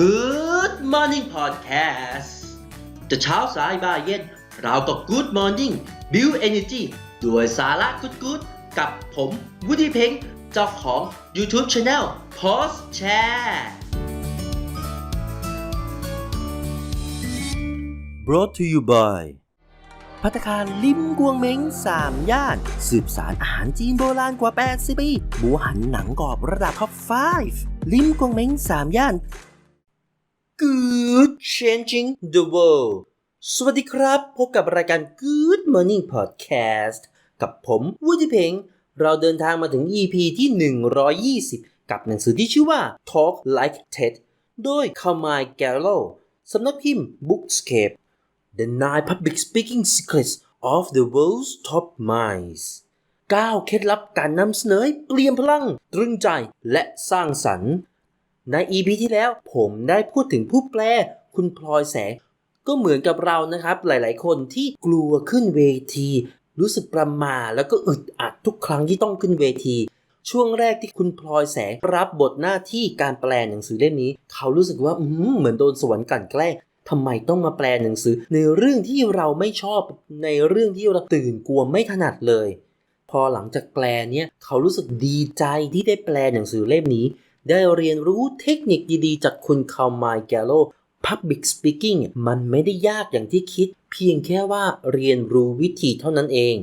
Good Morning Podcast จะเช้าสายบ่ายเย็น เราก็ Good Morning Build Energy ด้วยสาระกุดกุดกับผมวุฒิเพ็งเจ้าของ YouTube Channel Post Share brought to you by พัตคารลิมกวงเม้งสามย่าน สืบสารอาหารจีนโบราณกว่า 80 ปีหมูหันหนังกรอบระดับท็อป 5 ลิมกวงเม้งสามย่าน Good Changing the World สวัสดีครับ พบกับรายการ Good Morning Podcast กับผมวูดี้เพงเราเดินทางมาถึง EP ที่ 120 กับหนังสือที่ชื่อว่า Talk Like TED โดย c a r m i Gallo สำนักพิมพ์ Bookscape The Nine Public Speaking Secrets of the World's Top Minds 9เคล็ดลับการนำเสนอเปลี่ยนพลัง ตรึงใจและสร้างสรรค์ ใน EP ที่แล้วผมได้พูดถึงผู้แปลคุณพลอยแสง ก็เหมือนกับเรานะครับ หลายๆ คนที่กลัวขึ้นเวที รู้สึกประมาแล้วก็อึดอัดทุกครั้งที่ต้องขึ้นเวที ช่วงแรกที่คุณพลอยแสงรับบทหน้าที่การแปลหนังสือเล่มนี้ เขารู้สึกว่าเหมือนโดนสวรรค์กลั่นแกล้งทำไมต้องมาแปลหนังสือ ในเรื่องที่เราไม่ชอบในเรื่องที่เราตื่นกลัวไม่ถนัดเลย พอหลังจากแปลเนี่ยเขารู้สึกดีใจที่ได้แปลหนังสือเล่มนี้ ได้เรียนรู้เทคนิคดีๆ จากคุณคาร์ไมล์แกโล Public Speaking มันไม่ได้ยากอย่างที่คิด เพียงแค่ว่าเรียนรู้วิธีเท่านั้นเอง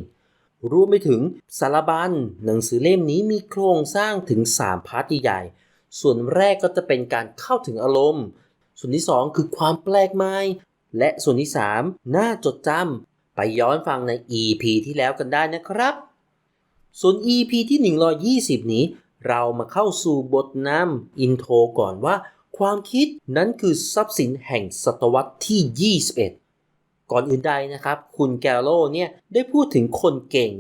รวมไปถึงสารบัญหนังสือเล่มนี้มีโครงสร้างถึง 3 พาร์ทใหญ่ๆส่วนแรกก็จะเป็นการเข้าถึงอารมณ์ ส่วนที่ 2 คือความแปลกใหม่ และส่วนที่ 3 น่าจดจำไปย้อนฟังใน EP ที่แล้วกันได้นะครับ ส่วน EP ที่ 120 นี้ เรามาเข้าสู่บทนำอินโทรก่อนว่า ความคิดนั้นคือทรัพย์สินแห่งศตวรรษที่ 21 ก่อนอื่นใดนะครับ คุณแกลโลเนี่ยได้พูดถึงคนเก่ง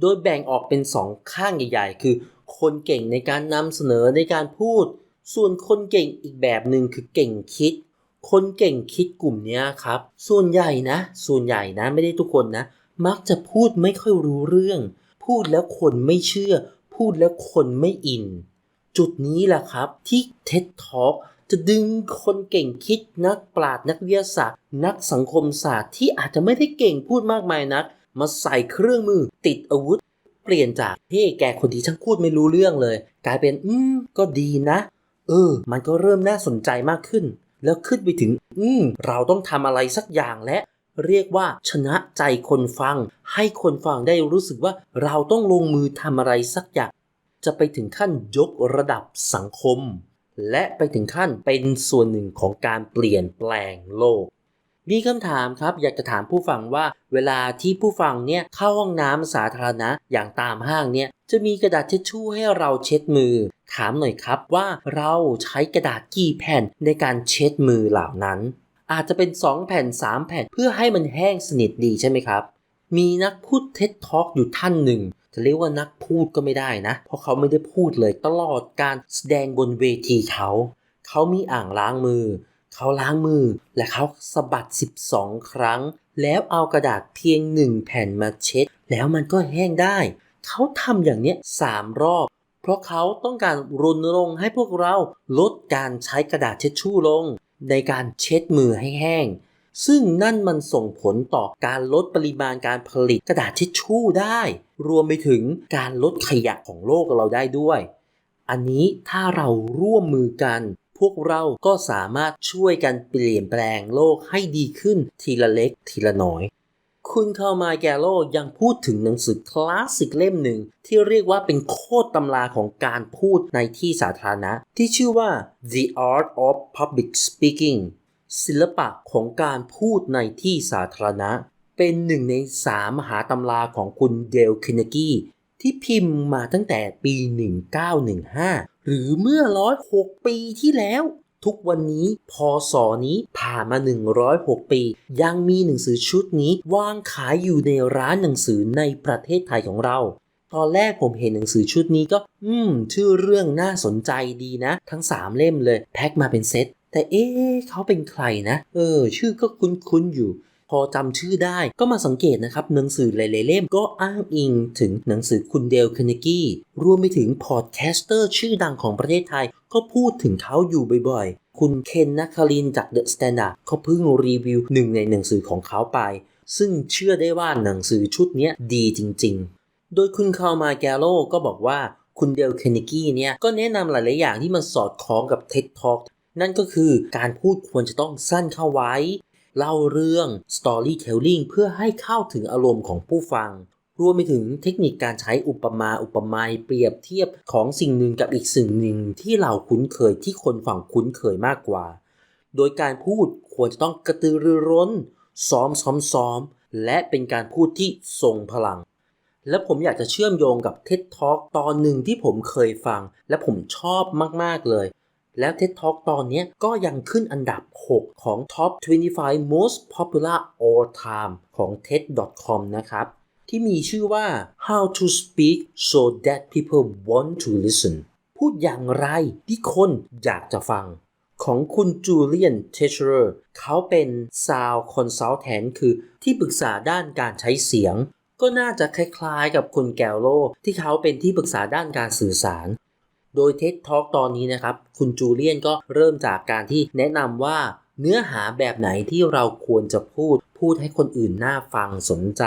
โดยแบ่งออกเป็นสองข้างใหญ่ๆ คือ คนเก่งในการนำเสนอในการพูด ส่วนคนเก่งอีกแบบหนึ่งคือเก่งคิด คนเก่งคิดกลุ่มนี้ครับ ส่วนใหญ่นะ ส่วนใหญ่นะไม่ได้ทุกคนนะ มักจะพูดไม่ค่อยรู้เรื่อง พูดแล้วคนไม่เชื่อ พูดแล้วคนไม่อิน จุดนี้แหละครับที่ TED Talk จะดึงคนเก่งคิดนักปราชญ์นักวิทยาศาสตร์ นักสังคมศาสตร์ที่อาจจะไม่ได้เก่งพูดมากมายนัก มาใส่เครื่องมือติดอาวุธ เปลี่ยนจากเฮ้แกคนที่ช่างพูดไม่รู้เรื่องเลย กลายเป็นอืมก็ดีนะ เออ มันก็เริ่มน่าสนใจมากขึ้น แล้วขึ้นไปถึง อืมเราต้องทำอะไรสักอย่างและ เรียกว่าชนะใจคนฟัง ให้คนฟังได้รู้สึกว่าเราต้องลงมือทำอะไรสักอย่าง จะไปถึงขั้นยกระดับสังคม และไปถึงขั้นเป็นส่วนหนึ่งของการเปลี่ยนแปลงโลก มีคำถามครับ อยากจะถามผู้ฟังว่า เวลาที่ผู้ฟังเนี่ยเข้าห้องน้ำสาธารณะอย่างตามห้างเนี่ยจะมีกระดาษเช็ดชู่ให้เราเช็ดมือ ถามหน่อยครับว่าเราใช้กระดาษกี่แผ่นในการเช็ดมือเหล่านั้น อาจจะเป็น 2 แผ่น 3 แผ่น เพื่อให้มันแห้งสนิทดีใช่ไหมครับ มีนักพูดเท็ดทอ k อยู่ท่านหนึ่ง จะเรียกว่านักพูดก็ไม่ได้นะ เพราะเขาไม่ได้พูดเลยตลอดการแสดงบนเวทีเขา เขามีอ่างล้างมือ เขาล้างมือ และเขาสะบัด 12 ครั้ง แล้วเอากระดาษเพียงหนึ่งแผ่นมาเช็ด แล้วมันก็แห้งได้ เขาทำอย่างเนี้ย3รอบเพราะเขาต้องการรณรงค์ให้พวกเราลดการใช้กระดาษเช็ดชู่ลง ในการเช็ดมือให้แห้ง ซึ่งนั่นมันส่งผลต่อการลดปริมาณการผลิตกระดาษทิชชู่ได้ รวมไปถึงการลดขยะของโลกเราได้ด้วย อันนี้ถ้าเราร่วมมือกัน พวกเราก็สามารถช่วยกันเปลี่ยนแปลงโลกให้ดีขึ้นทีละเล็กทีละน้อย คุณคาร์มาแกโลยังพูดถึงหนังสือคลาสสิกเล่มหนึ่ง ที่เรียกว่าเป็นโคตรตำราของการพูดในที่สาธารณะ ที่ชื่อว่า The Art of Public Speaking ศิลปะของการพูดในที่สาธารณะ เป็นหนึ่งในสามมหาตำราของคุณเดลคินกี้ที่พิมพ์มาตั้งแต่ปี 1915 หรือเมื่อ106ปีที่แล้ว ทุกวันนี้พศนี้ผ่านมา 106 ปี ยังมีหนังสือชุดนี้วางขายอยู่ในร้านหนังสือในประเทศไทยของเรา ตอนแรกผมเห็นหนังสือชุดนี้ก็ อืม ชื่อเรื่องน่าสนใจดีนะ ทั้ง 3 เล่มเลย แพ็คมาเป็นเซต แต่เอ๊ะเขาเป็นใครนะ เออ ชื่อก็คุ้นๆอยู่พอจำชื่อได้ก็มาสังเกตนะครับ หนังสือหลายๆเล่มก็อ้างอิงถึงหนังสือคุณเดลคเนกี้รวมไปถึงพอดแคสเตอร์ชื่อดังของประเทศไทย ก็พูดถึงเขาอยู่บ่อยๆ คุณเคนนักคลินจากเดอะสแตนดาร์ดเขาเพิ่งรีวิวหนึ่งในหนังสือของเขาไป ซึ่งเชื่อได้ว่าหนังสือชุดนี้ดีจริงๆ โดยคุณคาร์มาแกโลก็บอกว่าคุณเดลเคนิกี้เนี่ยก็แนะนำหลายๆอย่างที่มันสอดคล้องกับ TED Talk นั่นก็คือการพูดควรจะต้องสั้นเข้าไว้ เล่าเรื่อง storytelling เพื่อให้เข้าถึงอารมณ์ของผู้ฟัง รวมไปถึงเทคนิคการใช้อุปมาอุปไมยเปรียบเทียบของสิ่งหนึ่งกับอีกสิ่งหนึ่งที่เราคุ้นเคยที่คนฝั่งคุ้นเคยมากกว่า โดยการพูดควรจะต้องกระตือรือร้น ซ้อมซ้อมซ้อมและเป็นการพูดที่ทรงพลัง และผมอยากจะเชื่อมโยงกับ TED Talk ตอนหนึ่งที่ผมเคยฟัง และผมชอบมาก ๆ เลย แล้ว TED Talk ตอนนี้ก็ยังขึ้นอันดับ 6 ของ Top 25 Most Popular All Time ของ TED.com นะครับ ที่มีชื่อว่า How to Speak so that people want to listen พูดอย่างไรที่คนอยากจะฟัง ของคุณจูเลียนเทเชอร์เขาเป็น Sound Consultant คือที่ปรึกษาด้านการใช้เสียง ก็น่าจะคล้ายๆกับคุณแกลโล ที่เขาเป็นที่ปรึกษาด้านการสื่อสาร โดย TED Talk ตอนนี้นะครับ คุณจูเลียนก็เริ่มจากการที่แนะนำว่าเนื้อหาแบบไหนที่เราควรจะพูด พูดให้คนอื่นน่าฟังสนใจ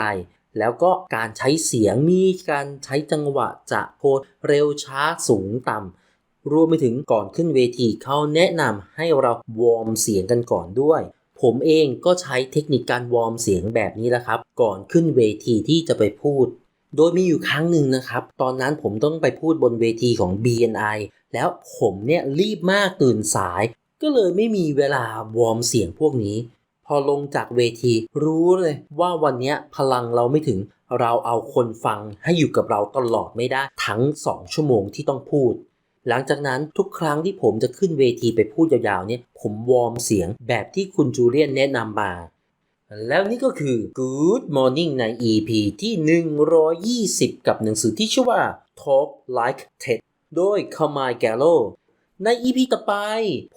แล้วก็การใช้เสียงมีการใช้จังหวะจะโพดเร็วช้าสูงต่ำรวมไปถึงก่อนขึ้นเวทีเขาแนะนำให้เราวอร์มเสียงกันก่อนด้วย ผมเองก็ใช้เทคนิคการวอร์มเสียงแบบนี้แหละครับ ก่อนขึ้นเวทีที่จะไปพูด โดยมีอยู่ครั้งหนึ่งนะครับ ตอนนั้นผมต้องไปพูดบนเวทีของ BNI แล้วผมเนี่ยรีบมากตื่นสาย ก็เลยไม่มีเวลาวอร์มเสียงพวกนี้ พอลงจากเวที รู้เลยว่าวันนี้พลังเราไม่ถึงเราเอาคนฟังให้อยู่กับเราตลอดไม่ได้ ทั้ง 2 ชั่วโมงที่ต้องพูด หลังจากนั้นทุกครั้งที่ผมจะขึ้นเวทีไปพูดยาวๆเนี่ยผมวอร์มเสียงแบบที่คุณจูเลียนแนะนำมาแล้วนี่ก็คือ Good Morning ใน EP ที่ 120 กับหนังสือที่ชื่อว่า Talk Like TED โดย k a m a i Gallo ใน EP ต่อไป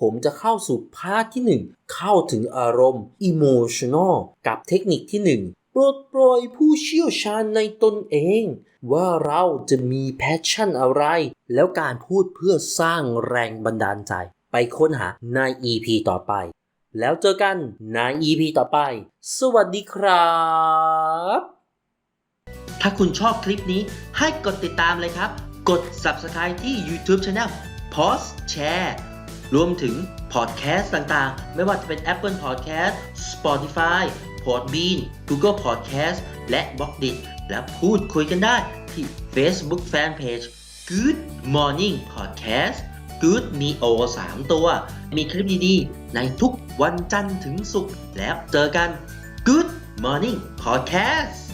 ผมจะเข้าสู่พาร์ทที่ 1 เข้าถึงอารมณ์ emotional กับเทคนิคที่1ปลดปล่อยผู้เชี่ยวชาญในตนเอง ว่าเราจะมีแพชชั่นอะไร แล้วการพูดเพื่อสร้างแรงบันดาลใจ ไปค้นหาใน EP ต่อไป แล้วเจอกันใน EP ต่อไป สวัสดีครับ ถ้าคุณชอบคลิปนี้ให้กดติดตามเลยครับ กด Subscribe ที่ YouTube Channel Pause Share รวมถึงพอดแคสต์ต่างๆ ไม่ว่าจะเป็น Apple Podcast Spotify Podbean Google Podcast และ b ล็อกดิและพูดคุยกันได้ที่ Facebook Fanpage Good Morning Podcast Good Me O 3 ตัว มีคลิปดีๆ ในทุกวันจันทร์ถึงศุกร์แล้วเจอกัน Good Morning Podcast